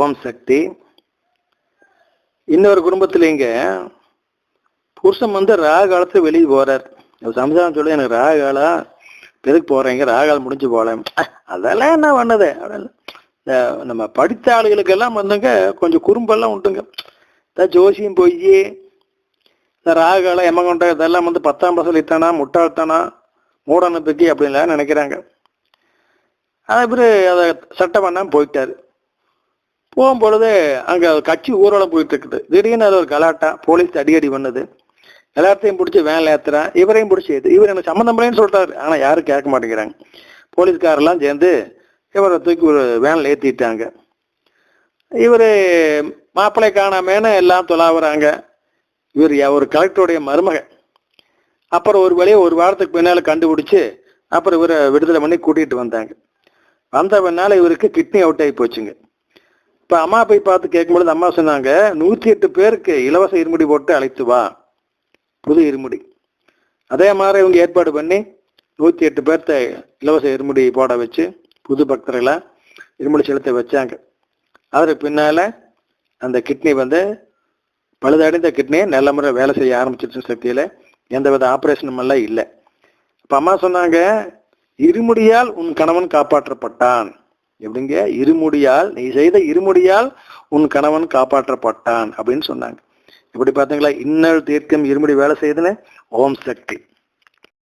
ஓம் சக்தி. இன்னொரு குடும்பத்தில் இங்க புருஷன் வந்து ராக காலத்துல வெளியே போறார். அவர் சம்சாரம் சொல்லி எனக்கு ராகு பெருக்கு எதுக்கு போறீங்க காலம் முடிஞ்சு போல. அதெல்லாம் என்ன பண்ணது? இந்த நம்ம படித்த ஆளுகளுக்கெல்லாம் வந்துங்க கொஞ்சம் குறும்பெல்லாம் உண்டுங்க. இந்த ஜோசியம் போய் இந்த ராகுகாலம் எமகொண்ட இதெல்லாம் வந்து பத்தாம் பசல் இத்தானா முட்டாள்தானா மூட அப்படின்லாம் நினைக்கிறாங்க. அது பிறகு அதை சட்டம் பண்ணாமல் போயிட்டாரு. போகும்பொழுது அங்கே கட்சி ஊர்வலம் போயிட்டு இருக்குது திடீர்னு அது ஒரு கலாட்டா போலீஸ் அடிக்கடி பண்ணுது எல்லாத்தையும் பிடிச்சி வேனில் ஏத்துறான் இவரையும் பிடிச்சி ஏத்து இவர் எனக்கு சம்மந்தம் இல்லைன்னு சொல்றாரு. ஆனால் யாரும் கேட்க மாட்டேங்கிறாங்க. போலீஸ்காரெல்லாம் சேர்ந்து இவரை தூக்கி ஒரு வேனில் ஏற்றிட்டாங்க இவர் மாப்பிள்ளை காணாமேன்னு எல்லாம் தொலாவுறாங்க. இவர் ஒரு கலெக்டருடைய மருமகன். அப்புறம் ஒரு வழியை ஒரு வாரத்துக்கு பின்னால் கண்டுபிடிச்சி அப்புறம் இவரை விடுதலை பண்ணி கூட்டிகிட்டு வந்தாங்க. வந்த பின்னால் இவருக்கு கிட்னி அவுட் ஆகி போச்சுங்க. இப்போ அம்மா போய் பார்த்து கேட்கும்பொழுது அம்மா சொன்னாங்க நூற்றி எட்டு பேருக்கு இலவச இருமுடி போட்டு அழைத்து வா. புது இருமுடி. அதே மாதிரி இவங்க ஏற்பாடு பண்ணி நூற்றி எட்டு பேர்த்த இலவச இருமுடி போட வச்சு புது பக்தர்களை இருமுடி செலுத்த வச்சாங்க. அதற்கு பின்னால் அந்த கிட்னி வந்து பழுதடைந்த கிட்னியை நல்ல முறை வேலை செய்ய ஆரம்பிச்சிருச்சு சக்தியில். எந்தவித ஆப்ரேஷனும் எல்லாம் இல்லை. இப்போ அம்மா சொன்னாங்க இருமுடியால் உன் கணவன் காப்பாற்றப்பட்டான். எப்படிங்க? இருமுடியால் நீ செய்த இருமுடியால் உன் கணவன் காப்பாற்றப்பட்டான் அப்படின்னு சொன்னாங்க. இப்படி பார்த்தீங்களா? இன்னல் தீர்க்கம் இருமுடி வேலை செய்யுதுன்னு? ஓம் சக்தி.